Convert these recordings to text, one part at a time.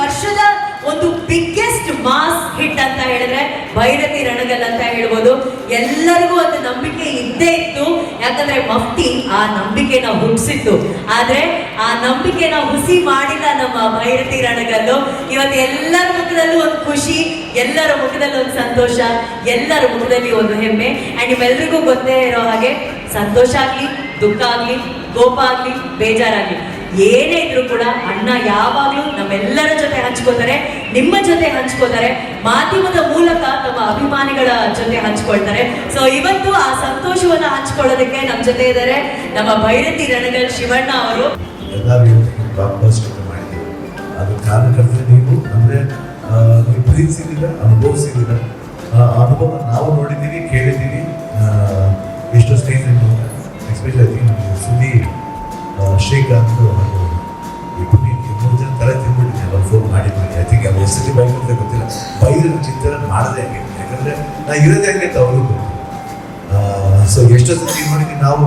ವರ್ಷದ ಒಂದು biggest mass hit ಅಂತ ಹೇಳಿದ್ರೆ ಭೈರತಿ ರಣಗಲ್ ಅಂತ ಹೇಳ್ಬೋದು. ಎಲ್ಲರಿಗೂ ಒಂದು ನಂಬಿಕೆ ಇದ್ದೇ ಇತ್ತು. ಯಾಕಂದ್ರೆ ಮಫ್ತಿ ಆ ನಂಬಿಕೆನ ಹುಟ್ಟಿಸಿತ್ತು. ಆದ್ರೆ ಆ ನಂಬಿಕೆನ ಹುಸಿ ಮಾಡಿಲ್ಲ ನಮ್ಮ ಭೈರತಿ ರಣಗಲ್ಲು, ಇವತ್ತು ಎಲ್ಲರ ಮುಖದಲ್ಲೂ ಒಂದು ಖುಷಿ, ಎಲ್ಲರ ಮುಖದಲ್ಲಿ ಒಂದು ಸಂತೋಷ, ಎಲ್ಲರ ಮುಖದಲ್ಲಿ ಒಂದು ಹೆಮ್ಮೆ. ಅಂಡ್ ನಿಮ್ಮೆಲ್ರಿಗೂ ಗೊತ್ತೇ ಇರೋ ಹಾಗೆ, ಸಂತೋಷ ಆಗ್ಲಿ, ದುಃಖ ಆಗ್ಲಿ, ಕೋಪ ಆಗ್ಲಿ, ಬೇಜಾರಾಗ್ಲಿ. ಏನೇ ಇದ್ರು ಕೂಡ ಅಣ್ಣ ಯಾವಾಗ್ಲೂ ನಮ್ಮೆಲ್ಲರ ಜೊತೆ ಹಂಚ್ಕೋತಾರೆ ನಿಮ್ಮ ಜೊತೆ ಹಂಚ್ಕೋತಾರೆ ಮಾಧ್ಯಮದ ಮೂಲಕ ತಮ್ಮ ಅಭಿಮಾನಿಗಳ ಜೊತೆ ಹಂಚ್ಕೊಳ್ತಾರೆ. ಸೊ ಇವತ್ತು ಆ ಸಂತೋಷವನ್ನ ಹಂಚ್ಕೊಳ್ಳೋದಕ್ಕೆ ನಮ್ಮ ಜೊತೆ ಇದ್ದಾರೆ ನಮ್ಮ ಭೈರತಿ ರಣಗಲ್ ಶಿವಣ್ಣ ಅವರು. ಅದು ಕಾರ್ಯಕರ್ತರು ನೀವು, ಅಂದರೆ ಪ್ರೀತಿಸಿದ್ದೀರ, ಅನುಭವಿಸಿದ್ದೀರ ಅನುಭವ ನಾವು ನೋಡಿದ್ದೀವಿ, ಕೇಳಿದ್ದೀವಿ. ಎಷ್ಟೋ ಸ್ನೇಹಿತರು, ಎಸ್ಪೆಷಲಿ ಸುದ್ದಿ ಶ್ರೀಕಾಂತ್ ಹಾಗೂ ಈ ಮೂರು ಜನ ತಲೆ ತಿಂದ್ಬಿಟ್ಟಿದ್ದೀನಿ ಅವ್ರು ಫೋನ್ ಮಾಡಿ ಐ ತಿಂಕ್ ಅವ್ರು ಎಷ್ಟು ಅಂತ ಗೊತ್ತಿಲ್ಲ ಬೈರ ಚಿಂತನೆ ಮಾಡದೆ ಹಂಗೆ ಯಾಕಂದರೆ ನಾ ಇರೋದೇ ಹಂಗೆ ಅಂತ ಸೊ ಎಷ್ಟೋ ಸತಿ ನಾವು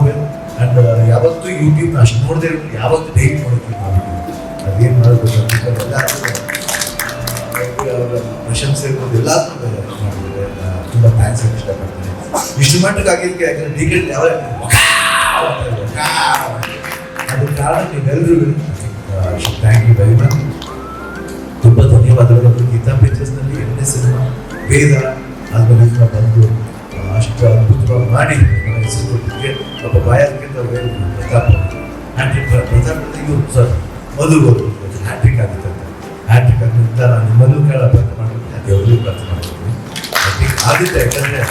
ಅಂಡ್ ಯಾವತ್ತೂ ಯೂಟ್ಯೂಬ್ ಅಷ್ಟು ನೋಡದೆ ಯಾವತ್ತೂ ಡೈಲಿ ನೋಡ್ತೀವಿ ನಾವು ಅದೇನು ಮಾಡಬೇಕು ಅವರ ಪ್ರಶಂಸೆ ಇರ್ಬೋದು ಎಲ್ಲ ಮಾಡಿದ್ರೆ ತುಂಬ ಥ್ಯಾಂಕ್ಸ್ ಇಷ್ಟಪಡ್ತೀನಿ ಇಷ್ಟು ಮಟ್ಟಕ್ಕೆ ಆಗಿದ್ದಕ್ಕೆ ಯಾಕಂದ್ರೆ ಟಿಕೆಟ್ ಯಾವ ಅದು ಎಲ್ಲರಿಗೂ ಥ್ಯಾಂಕ್ ಯು ವೆರಿ ಮಚ್ ತುಂಬ ಧನ್ಯವಾದಗಳು ಗೀತಾ ಪಿಕ್ಚರ್ಸ್ನಲ್ಲಿ ಎರಡನೇ ಸಿನಿಮಾ ವೇದ ಅದರಲ್ಲಿ ಬಂದು ಅಷ್ಟು ಅದ್ಭುತವಾಗಿ ಮಾಡಿ ನನ್ನ ಹೆಸರು ಕೊಟ್ಟಿದ್ದಕ್ಕೆ ಒಬ್ಬ ಬಾಯಾರಿಕೆಂತ ವೇದ ಪ್ರತಾಪ್ ಹ್ಯಾಟ್ರಿಕ್ ಪ್ರತಾಪ್ ಇವರು ಸರ್, ಮಧು ಹ್ಯಾಟ್ರಿಕ್ ಆಗುತ್ತೆ ಹ್ಯಾಟ್ರಿಕ್ ಆಗಿದ್ದರಿಂದ ನಾನು ನಿಮ್ಮಲ್ಲೂ ಕೇಳ ಪ್ರಾರ್ಥನೆ ಮಾಡ್ತೀನಿ ಅದು ಎಲ್ಲರಿಗೂ ಪ್ರಾರ್ಥನೆ ಆಗುತ್ತೆ ಯಾಕಂದರೆ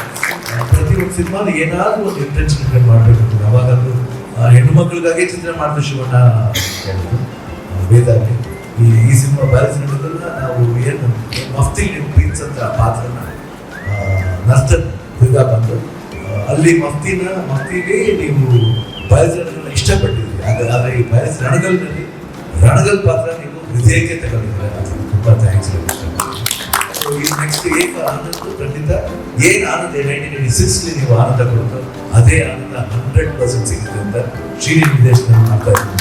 ಪ್ರತಿಯೊಂದು ಸಿನಿಮಾ ಏನಾದರೂ ಒಂದು ಇಂಟೆನ್ಷನ್ ಮಾಡಬೇಕು ಅಂತ ಅವಾಗಂದು ಹೆಣ್ಣು ಮಕ್ಕಳಿಗಾಗಿ ಚಿತ್ರ ಮಾಡಿದ ಶಿವಣ್ಣ ವೇದಾಗಿ ಈ ಈ ಸಿನಿಮಾ ಬ್ಯಾಲೆನ್ಸ್ ಸಿನಿಮಾದಲ್ಲ ನಾವು ಏನು ಮಫ್ತಿ ಪ್ರೀನ್ಸ್ ಅಂತ ಪಾತ್ರನ ನರ್ತನ್ ದುರ್ಗಾ ಬಂದು ಅಲ್ಲಿ ಮಫ್ತಿನ, ಮಫ್ತಿಗೆ ನೀವು ಬಯಲುಗಳನ್ನು ಇಷ್ಟಪಟ್ಟಿದ್ದೀರಿ. ಆದರೆ ಆದರೆ ಈ ಬಯಸ್ ರಣಗಲ್ನಲ್ಲಿ ರಣಗಲ್ ಪಾತ್ರ ನೀವು ಹೃದಯಕ್ಕೆ ತಗೊಂಡಿದ್ದೀರ. ತುಂಬ ಥ್ಯಾಂಕ್ಸ್ ನೆಕ್ಸ್ಟ್ ಏನು ಆನಂದ, ಖಂಡಿತ ಏನು ಆನಂದ ನೈನ್ಟೀನ್ ಸಿಕ್ಸ್ಲಿ ನೀವು ಆನಂದ ಕೊಡ್ತೋ ಅದೇ ಆನಂದ ಹಂಡ್ರೆಡ್ ಪರ್ಸೆಂಟ್ ಸಿಗುತ್ತೆ ಅಂತ ಶ್ರೀನಿ ನಿರ್ದೇಶನ ಮಾಡ್ತಾ ಇದ್ದೀನಿ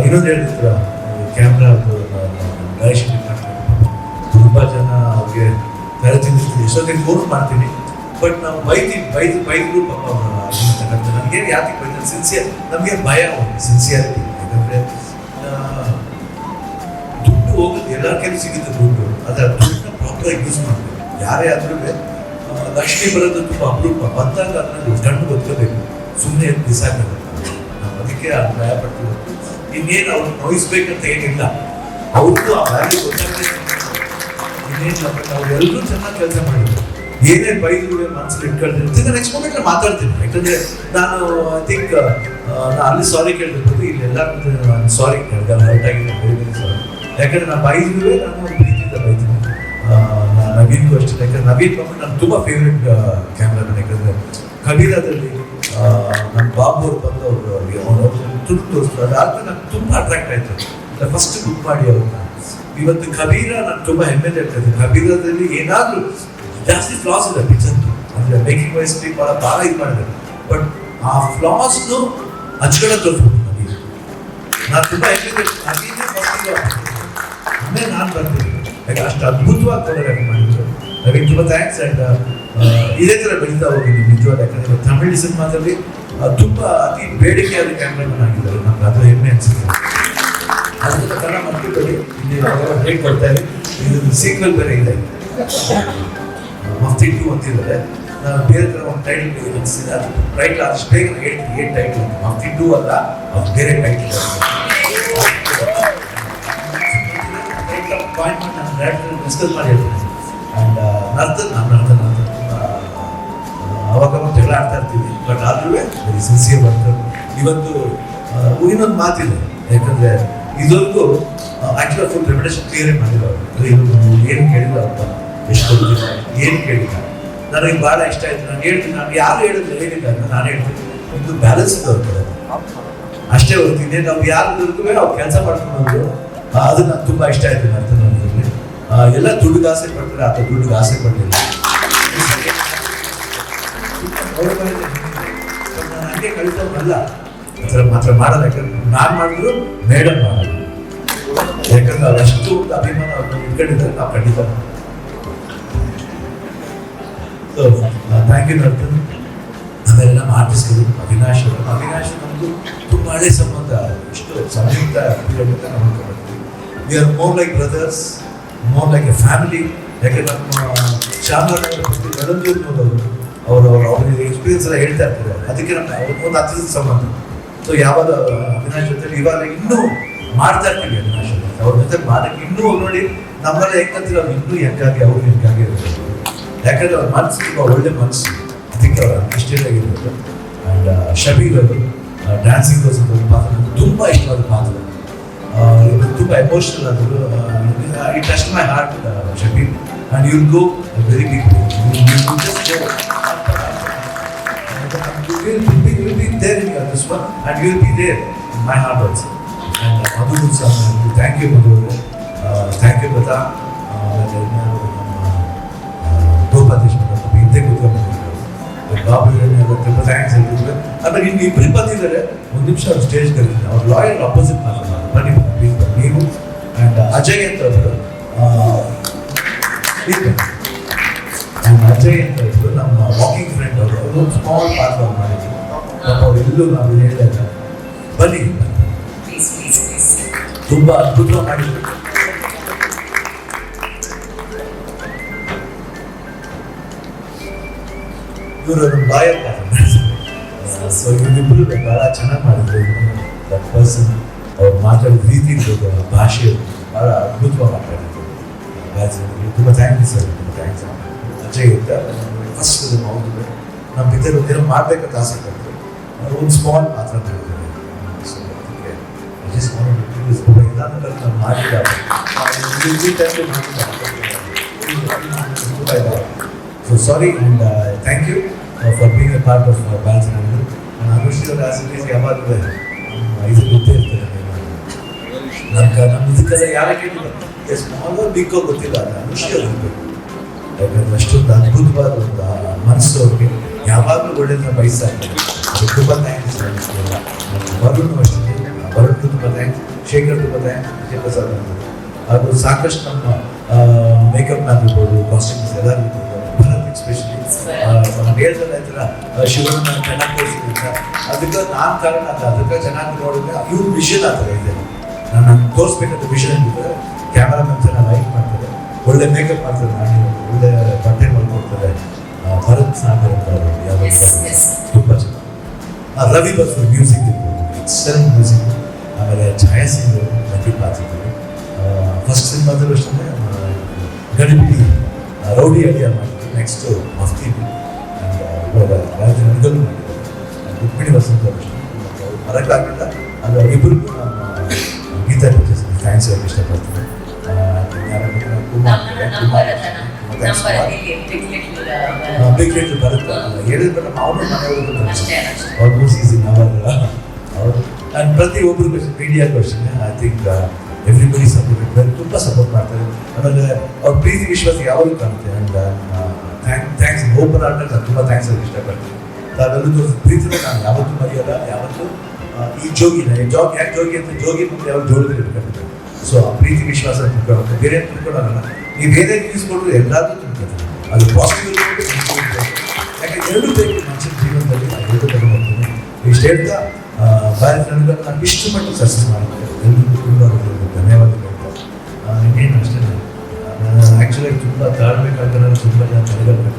ಇನ್ನೊಂದು ಹೇಳಿದ್ರ ಕ್ಯಾಮ್ರಾ ತುಂಬ ಜನ ಅವ್ರಿಗೆ ತಿಂದಿರ್ತೀವಿ ಎಷ್ಟೊತ್ತಿಗೆ ಫೋನ್ ಮಾಡ್ತೀನಿ ಬಟ್ ನಾವು ಬೈತೀವಿ ಬೈದು ಬೈದ್ರು ಪಾಪ ನನಗೇನು ಯಾಕೆ ಬೈತಾರೆ? ಸಿನ್ಸಿಯರ್ ನಮಗೆ ಭಯ ಸಿನ್ಸಿಯಾರಿಟಿ ಯಾಕಂದರೆ ದುಡ್ಡು ಹೋಗೋದು ಎಲ್ಲ ಸಿಗುತ್ತೆ ದುಡ್ಡು. ಅದರ ಪ್ರಾಪರಾಗಿ ಯೂಸ್ ಮಾಡಬೇಕು. ಯಾರೇ ಆದ್ರೂ ಲಕ್ಷ್ಮಿ ಬರೋದು ತುಂಬ ಅಪರೂಪ. ಬಂದಾಗ ಅದನ್ನ ಕಣ್ಣು ಬದುಕಬೇಕು. ಸುಮ್ಮನೆ ಬಿಸಾಕಬೇಕು. ನಾವು ಅದಕ್ಕೆ ಅದು ಭಯ ಪಡ್ತೀವಿ ಇನ್ನೇನು ಅವ್ರು ನೋಯಿಸ್ಬೇಕಂತ ಏನಿಲ್ಲ. ಅವ್ರಿಗೂ ಆ ವ್ಯಾಲ್ಯೂ ಗೊತ್ತಾಗ್ತದೆ ಇನ್ನೇನು ಎಲ್ಲರೂ ಚೆನ್ನಾಗಿ ಕೆಲಸ ಮಾಡಿದ್ರು, ಏನೇ ಬೈದ್ರು ಮನಸ್ಸಲ್ಲಿ ಇಟ್ಕೊಳ್ತೀನಿ ನೆಕ್ಸ್ಟ್ ಮೂಮೆಂಟ್ ಮಾತಾಡ್ತೀನಿ. ಯಾಕಂದ್ರೆ ನಾನು ಐ ಥಿಂಕ್ ನಾನು ಅಲ್ಲಿ ಸಾರಿ ಕೇಳಬೇಕು. ಇಲ್ಲಿ ಎಲ್ಲ ನಾನು ಸಾರಿ ಕೇಳಿದೆ. ಹರ್ಟ್ ಆಗಿದೆ ಸಾರಿ ಯಾಕಂದ್ರೆ ನಾನು ಬೈದ್ರು ನಾನು ನವೀನ್ಗೂ ಅಷ್ಟೇ. ಯಾಕಂದ್ರೆ ನವೀನ್ ಬಾಬು ನನ್ನ ತುಂಬ ಫೇವ್ರೆಟ್ ಕ್ಯಾಮ್ರಾಮನ್ ಯಾಕಂದ್ರೆ ಕಬೀರಾದಲ್ಲಿ ನಮ್ಮ ಬಾಬು ಅವ್ರು ಬಂದು ಅವರು ತುಟ್ಟು ತೋರಿಸ್ತಾರೆ. ಅದಾದ್ಮೇಲೆ ನಂಗೆ ತುಂಬ ಅಟ್ರಾಕ್ಟ್ ಆಯ್ತು. ಫಸ್ಟ್ ಬುಕ್ ಮಾಡಿ ಅವ್ರನ್ನ. ಇವತ್ತು ಕಬೀರ ನಾನು ತುಂಬ ಹೆಮ್ಮೆ ಇರ್ತದೆ ಕಬೀರದಲ್ಲಿ ಏನಾದರೂ ಜಾಸ್ತಿ ಫ್ಲಾಸ್ ಇದೆ ಪಿಕ್ಚರ್ ಅಂದ್ರೆ ಮೇಕಿಂಗ್ ವೈಸ್ ಭಾಳ ಭಾಳ ಇದು ಮಾಡಿದೆ ಬಟ್ ಆ ಫ್ಲಾಸ್ನು ಹಚ್ಕಡೆ ತೋರಿಸ್ಬೋದು ನಾನು ತುಂಬ ಹೆಮ್ಮೆ ಆಮೇಲೆ ನಾನು ಬರ್ತೀನಿ. ಯಾಕೆ ಅಷ್ಟು ಅದ್ಭುತವಾಗಿ ಕೊರಿಯೋಗ್ರಫಿ ಮಾಡಿದ್ರು. ನನಗೆ ತುಂಬ ಥ್ಯಾಂಕ್ಸ್ ಆ್ಯಂಡ್ ಇದೇ ಥರ ಬೆಳೀತಾ ಹೋಗಿದ್ದೀನಿ ನಿಜವಾದ ಯಾಕಂದರೆ ತಮಿಳು ಸಿನಿಮಾದಲ್ಲಿ ತುಂಬ ಅತಿ ಬೇಡಿಕೆಯಾದ ಕ್ಯಾಮ್ರಾಮನ್ ಆಗಿದ್ದಾರೆ. ನಮ್ಗೆ ಅದು ಹೆಮ್ಮೆ ಅನಿಸುತ್ತೆ. ಅದರಿಂದ ಕನ್ನಡ ಮಕ್ಕಳಿಗೆ ನೀವು ಹೇಳ್ಕೊಡ್ತಾ ಇದೆ ಇದು ಸೀಕ್ವೆಲ್ ಬೇರೆ ಇದೆ. ಮಫ್ತಿ ಟು ಅಂತಿದ್ದಾರೆ ನಾನು ಬೇರೆ ಥರ ಒಂದು ಟೈಟಲ್ ಅನಿಸಿದೆ. ಅದು ಟೈಟ್ಲ್ ಅಷ್ಟು ಬೇಗ ಹೇಳ್ತೀನಿ ಏನು ಟೈಟಲ್ ಮಫ್ತಿ ಇಟ್ಟು ಅಲ್ಲ ಅದು ಬೇರೆ ಟೈಟಲ್ ಪಾಯಿಂಟ್ ಡೈರೆಕ್ಟರ್ ಡಿಸ್ಕಸ್ ಮಾಡಿ ಹೇಳ್ತೀನಿ ಆ್ಯಂಡ್ ನರ್ತನ್ ನಾನು ನರ್ತನ್ ಅಂತ ಅವಾಗ ಜಗಳ ಆಡ್ತಾ ಇರ್ತೀವಿ. ಬಟ್ ಆದ್ರೂ ವೆರಿ ಸಿನ್ಸಿಯರ್ ಬರ್ತಾರೆ ಇವತ್ತು ಇನ್ನೊಂದು ಮಾತಿದೆ. ಯಾಕಂದ್ರೆ ಇದೊಂದು ಆಕ್ಚುಲಿ ಫುಲ್ ರೆಪ್ಯುಟೇಷನ್ ಕ್ಲಿಯರ್ ಮಾಡಿಲ್ಲ ಅವರು. ಏನು ಕೇಳಿಲ್ಲ ಅಂತ ಎಷ್ಟು ಏನು ಕೇಳಿಲ್ಲ. ನನಗೆ ಭಾಳ ಇಷ್ಟ ಆಯ್ತು. ನಾನು ಹೇಳ್ತೀನಿ, ನಾನು ಯಾರು ಹೇಳಿದ್ರೆ ಹೇಳಿಲ್ಲ ಅಂತ ನಾನು ಹೇಳ್ತೀನಿ. ಇದು ಬ್ಯಾಲೆನ್ಸ್ ಇದೆ ಅಷ್ಟೇ ಇನ್ನೇನು ನಾವು ಯಾರು ಅವ್ರು ಕೆಲಸ ಮಾಡ್ಕೊಂಡು ಅದು ನಂಗೆ ತುಂಬ ಇಷ್ಟ ಆಯ್ತು ಅನ್ನೋದ್ರಲ್ಲಿ. ಎಲ್ಲ ದುಡ್ಡು ಆಸೆ ಪಡ್ತಾರೆ ಆತ ದುಡ್ಡಿಗೆ ಆಸೆ ಪಟ್ಟಿಲ್ಲ ನನಗೆ ಕಳಿಸೋನಲ್ಲ ಆ ಮಾತ್ರ ಮಾಡಲ್ಲ, ಯಾಕಂದ್ರೆ ನಾನು ಮಾಡಿದ್ರು ಮೇಡಮ್ ಮಾಡಲ್ಲ. ಯಾಕಂದ್ರೆ ಅವರಷ್ಟು ಒಂದು ಅಭಿಮಾನ ಅವ್ರನ್ನ ಇಟ್ಕೊಂಡಿದ್ದಾರೆ, ನಾವು ಖಂಡಿತ ಸೊ ಥ್ಯಾಂಕ್ ಯು ನರ್ತನ್. ಆಮೇಲೆ ನಮ್ಮ ಆರ್ಟಿಸ್ಟ್ಗಳು ಅವಿನಾಶ್ ಅವಿನಾಶ್ ನಮ್ಮದು ತುಂಬ ಹಳೆ ಸಂಬಂಧ ಇಷ್ಟು ಪೀರಿಯಡ್ ನಾವು ಮಾಡ್ಕೊಂಡ್ಬರ್ತೀವಿ we are more like brothers more like a family ಯಾಕೆ ನಮ್ಮ ಚಾಮರಾಜನಗರ ಪ್ರತಿ ಬೆಳಂದೂರು ನೋಡೋರು. ಅವರು ಅವರು ಅವ್ರಿಗೆ ಎಕ್ಸ್ಪೀರಿಯನ್ಸ್ ಎಲ್ಲ ಹೇಳ್ತಾ ಇರ್ತಾರೆ. ಅದಕ್ಕೆ ನಮ್ಮ ಒಂದು ಅತಿಥಿ ಸಂಬಂಧ. ಸೊ ಯಾವಾಗ ಅವಿನಾಶ್ ಜೊತೆ ಇವಾಗ ಇನ್ನೂ ಮಾಡ್ತಾ ಇರ್ತೀವಿ ಅವಿನಾಶ್. ಅವ್ರ. ಜೊತೆ ಮಾಡಕ್ಕೆ ಇನ್ನೂ ನೋಡಿ, ನಮ್ಮಲ್ಲಿ ಹೆಂಗಂತೀರ ಅವ್ರು ಇನ್ನೂ ಹೆಂಗಾಗಿ, ಅವ್ರು ಹೆಂಗಾಗಿ ಯಾಕಂದ್ರೆ ಅವ್ರ ಮನಸ್ಸು ತುಂಬ ಒಳ್ಳೆ ಮನಸ್ಸು. ಅದಕ್ಕೆ ಅವ್ರ ಇಷ್ಟೇ ಆಗಿರ್ಬೋದು ಆ್ಯಂಡ್ ಶಬೀರ್ ಅವರು ಡ್ಯಾನ್ಸಿಂಗ್ ಪಾತ್ರ. ತುಂಬ ಇಷ್ಟವಾದ ಪಾತ್ರ. ತುಂಬ ಎಮೋಷನಲ್ ಆದರು It touch my heart Shabir and you'll go very big You will be, you will be there in your, this one, and you will be there in my heart also. And uh, Madhu Gulsam, thank you, Madhu. Uh, thank you, Bata. ಆಮೇಲೆ ಇನ್ಯಾರು ನಮ್ಮ ಗೋಪಾಲೇಶ್ ನಮ್ಮ ಹಿಂದೆ ಕೂತ್ಕೊಂಡಿದ್ದಾರೆ ಬಾಬು ಎಲ್ಲ ತುಂಬ thanks ಹೇಳ್ತಿದ್ರು ಆಮೇಲೆ ಇನ್ನು ಇಬ್ಬರು ಬಂದಿದ್ದಾರೆ ಒಂದು ನಿಮಿಷ ಅವ್ರು ಸ್ಟೇಜ್ ಕರೀತೀನಿ ಅವ್ರು ಲಾಯರ್ ಅಪೋಸಿಟ್ ಮಾತಾಡ್ತಾರೆ ಆ್ಯಂಡ್ ಅಜಯ್ ಅಂತ ಒಬ್ಬರು ಆ್ಯಂಡ್ ಅಜಯ್ ಅಂತ ಇದ್ರು ನಮ್ಮ ವಾಕಿಂಗ್ ಫ್ರೆಂಡ್ ಅವರು ಅವರು ಸ್ಮಾಲ್ ಅವ್ರು ಮಾಡಿದ್ರು. ಪಾಪ ಅವ್ರು ಎಲ್ಲೂ ನಾವು ಹೇಳ್ತಾ ಬನ್ನಿ. ತುಂಬ ಅದ್ಭುತವಾಗಿ ಮಾಡಿದ್ರು. ಇವರು ನಮ್ಮ ಲಾಯರ್ ಸೊ ಇವರಿಬ್ಬರು ಬಹಳ ಚೆನ್ನಾಗಿ ಮಾಡಿದ್ರು. ದಟ್ ಪರ್ಸನ್ ಅವ್ರು ಮಾತಾಡಿದ ರೀತಿ ಇರ್ಬೋದು ಭಾಷೆ ಇರ್ಬೋದು, ಬಹಳ ಅದ್ಭುತವಾಗಿ ಮಾತಾಡಿದ್ರು ರಾಜೇಂದ್ರ ತುಂಬ ಥ್ಯಾಂಕ್ ಯು ಸರ್ ತುಂಬ ಥ್ಯಾಂಕ್ಸ್ ಅಜಯ್ ಅಂತ ಫಸ್ಟ್ ಹೌದು ನಮ್ಮ ಪಿತರು ಏನೋ ಮಾಡ್ಬೇಕಂತ ಆಸೆ ಪಟ್ಟರು. ಅವ್ರು ಒಂದು ಸ್ಮಾಲ್ ಪಾತ್ರ ಮಾಡಿದ್ದಾರೆ ಸೊ ಅದಕ್ಕೆ ಜಸ್ಟ್ ತುಂಬ ಇದಾದ ನಾನು ಮಾಡಿದ so sorry and thank you for being a part of bans ನಾನು ಅನುಶ್ರೀ ಅವರ ಆಸಕ್ತಿ ಯಾವಾಗಲೂ ಇದು ಗೊತ್ತೇ ಇರ್ತದೆ ನಮ್ಮ ನಮ್ಮ ಇದಕ್ಕೆಲ್ಲ ಯಾರೇ ಕೇಳಿಲ್ಲ. ಎಸ್ ಬಿಕ್ಕೋ ಗೊತ್ತಿಲ್ಲ, ಅದು ಅವ್ರು ಇರ್ಬೇಕು ಯಾಕಂದ್ರೆ ಅಷ್ಟೊಂದು ಅದ್ಭುತವಾದ ಒಂದು ಮನಸ್ಸು ಅವ್ರಿಗೆ ಯಾವಾಗಲೂ ಒಳ್ಳೆಯದನ್ನ ಬಯಸ್ತಾ ಇರ್ತಾರೆ ಅದಕ್ಕೆ ತುಂಬ ಥ್ಯಾಂಕ್ಸ್ ವರುಣ್ ಅಷ್ಟೇ. ವರುಣ್ ತುಂಬ ಥ್ಯಾಂಕ್ಸ್ ಶೇಖರ್ ತುಂಬ ಥ್ಯಾಂಕ್ಸ್ ಅಂತ ಸಾಕಷ್ಟು ನಮ್ಮ ಮೇಕಪ್ ಆಗಿರ್ಬೋದು ಕಾಸ್ಟ್ಯೂಮ್ಸ್ ಎಲ್ಲ ಭರತ್ ಎಸ್ಪೆಷಲಿ ನಾನು ಹೇಳ್ದಲ್ಲ ಈ ಥರ ಶಿವನ ಚೆನ್ನಾಗಿ ತೋರಿಸಿದ್ರಿಂದ, ಅದಕ್ಕೆ ನಾನು ಕಾರಣ ಅಂತ ಅದಕ್ಕೆ ಚೆನ್ನಾಗಿ ನೋಡಿದ್ರೆ ಇವ್ರು ವಿಷನ್ ಆ ಥರ ಇದೆ. ನಾನು ತೋರಿಸ್ಬೇಕಾದ ತೋರಿಸ್ಬೇಕಂತ ವಿಷನ್ ಇದ್ದರೆ ಕ್ಯಾಮ್ರಾಮನ್ ಲೈಕ್ ಮಾಡ್ತಾರೆ. ಒಳ್ಳೆ ಮೇಕಪ್ ಮಾಡ್ತಾರೆ ನಾನು ಒಳ್ಳೆ ಬಟ್ಟೆ ಮಾಡ್ಕೊಡ್ತಾರೆ ಭರತ್ ಸಾಗರ್ ಅಂತ. ತುಂಬ ಚೆನ್ನಾಗಿ. ಆ, ರವಿ ಬಸ್ರು ಮ್ಯೂಸಿಕ್ ಇರ್ಬೋದು ಎಕ್ಸಲೆಂಟ್ ಮ್ಯೂಸಿಕ್ ಆಮೇಲೆ ಛಾಯಾ ಸಿಂಗ್ ನಟಿ ಪಾತ್ರ ಫಸ್ಟ್ ಸಿನಿಮಾದಲ್ಲೂ ಅಷ್ಟೇ ಆ, ರೌಡಿ ಅಡಿಯ ಮಾಡಿದ್ರು ನೆಕ್ಸ್ಟ್ ಮಫ್ತಿ ಆ್ಯಂಡ್ ಇವಾಗ ರಾಜ ನಡಗಲು ಮಾಡಿದ್ದಾರೆ. ರುಕ್ಮಿಣಿ ವಸಂತ ಅಷ್ಟೇ. ಅವ್ರು ಅದು ಅವರಿಬ್ಬರಿಗೂ ರೇಟ್ ಬರುತ್ತೆ. ಹೇಳಿದ್ರೆ ನಮ್ಮ ಇನ್ ಅವರ್ ಅವರು ಪ್ರತಿ ಐ ಥಿಂಕ್ ಎವ್ರಿಬಡಿ ಸಪೋರ್ಟ್ ತುಂಬ ಸಪೋರ್ಟ್ ಮಾಡ್ತಾರೆ. ಆಮೇಲೆ ಅವ್ರ ಪ್ರೀತಿ ವಿಶ್ವಾಸ ಯಾವಾಗಲೂ ಕಾಣುತ್ತೆ. And thank thanks open art ನಾನು ತುಂಬ ಥ್ಯಾಂಕ್ಸ್ ಹೇಳಿ ಇಷ್ಟಪಡ್ತೀನಿ. ತಾವೆಲ್ಲರೂ ಪ್ರೀತಿನ ನಾನು ಯಾವತ್ತೂ ಮರೆಯಲ್ಲ ಯಾವತ್ತೂ ಈ ಜೋಗಿನ ಜಾಗ್ ಯಾಕೆ ಜೋಗಿ ಅಂತ ಜೋಗಿ ಮುಂದೆ ಯಾವಾಗ ಜೋಡಿದ್ರೆ ಇಟ್ಕೊಂಡಿದ್ದಾರೆ ಸೊ ಆ ಪ್ರೀತಿ ವಿಶ್ವಾಸ ತಿಳ್ಕೊಳ್ಳೋದು ಬೇರೆ ತಿಳ್ಕೊಳ್ಳೋಲ್ಲ. ನೀವು ಬೇರೆ ತಿಳಿಸ್ಕೊಟ್ರು ಎಲ್ಲಾದ್ರೂ ತಿಳ್ಕೊತಾರೆ ಅದು ಪಾಸಿಬಲ್ ಯಾಕೆ ಎರಡು ಬೇಕು ಮನುಷ್ಯನ ಜೀವನದಲ್ಲಿ ನಾನು ಎರಡು ತಗೊಂಡ್ಬರ್ತೀನಿ ಇಷ್ಟು ಹೇಳ್ತಾ ಭಾರತ ನನಗೆ ನಾನು ಇಷ್ಟು ಮಟ್ಟಿಗೆ ಸಕ್ಸಸ್ ಮಾಡಿದ್ದೆ ಧನ್ಯವಾದಗಳು. ಹೇಳ್ತಾ ಇನ್ನೇನು ಅಷ್ಟೇ ಆ್ಯಕ್ಚುಲಿ ತುಂಬ ತಾಳ್ಬೇಕಾದ್ರೆ ತುಂಬ ಜನ ತಲೆಗಳು